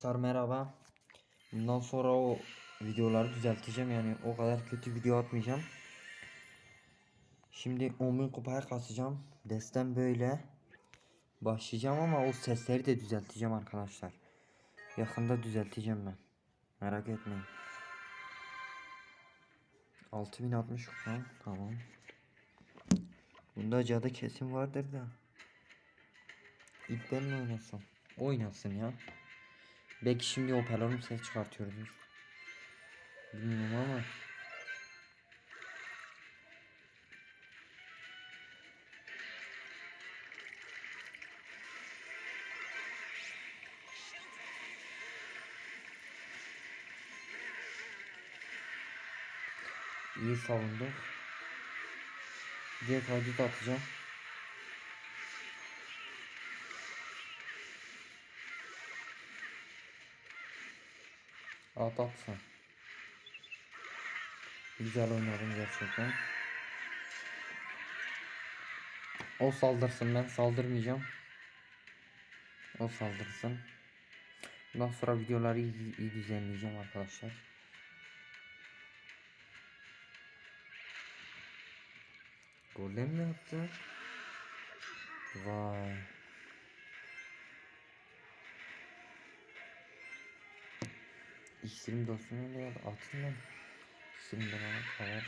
Arkadaşlar merhaba. Bundan sonra o videoları düzelteceğim yani o kadar kötü video atmayacağım. Şimdi 10.000 kupaya kasacağım. Destem böyle. Başlayacağım ama o sesleri de düzelteceğim arkadaşlar. Yakında düzelteceğim ben. Merak etmeyin. 6060 kupa tamam. Bunda cadı kesin vardır da. İlk ben mi oynasam? Oynasın ya. Belki şimdi hoparlörüm ses çıkartıyordur. Bilmiyorum ama. İyi savunduk. Diğer kaydı da atacağım. At atsan. Güzel oynadım gerçekten. O saldırsın ben saldırmayacağım. O saldırsın. Bundan sonra videoları iyi, iyi düzenleyeceğim arkadaşlar. Golem mi yaptı? Vay. İksirim dostunu ne yaptı? Atın lan. İksirim bana kadar.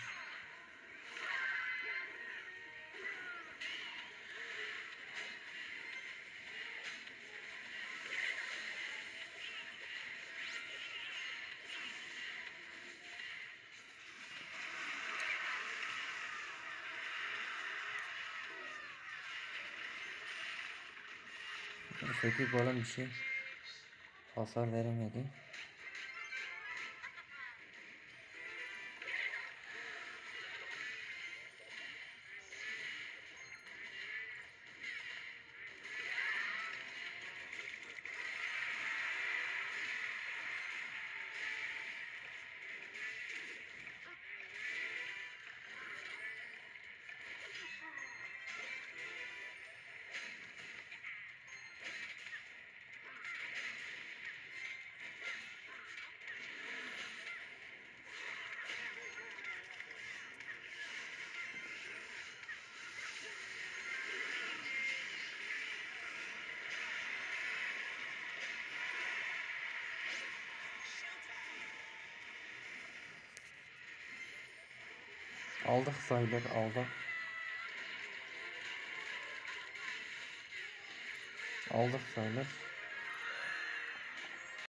Öteki golem bir şey hasar veremedi. Aldık sayıları aldık. Aldık sayılır.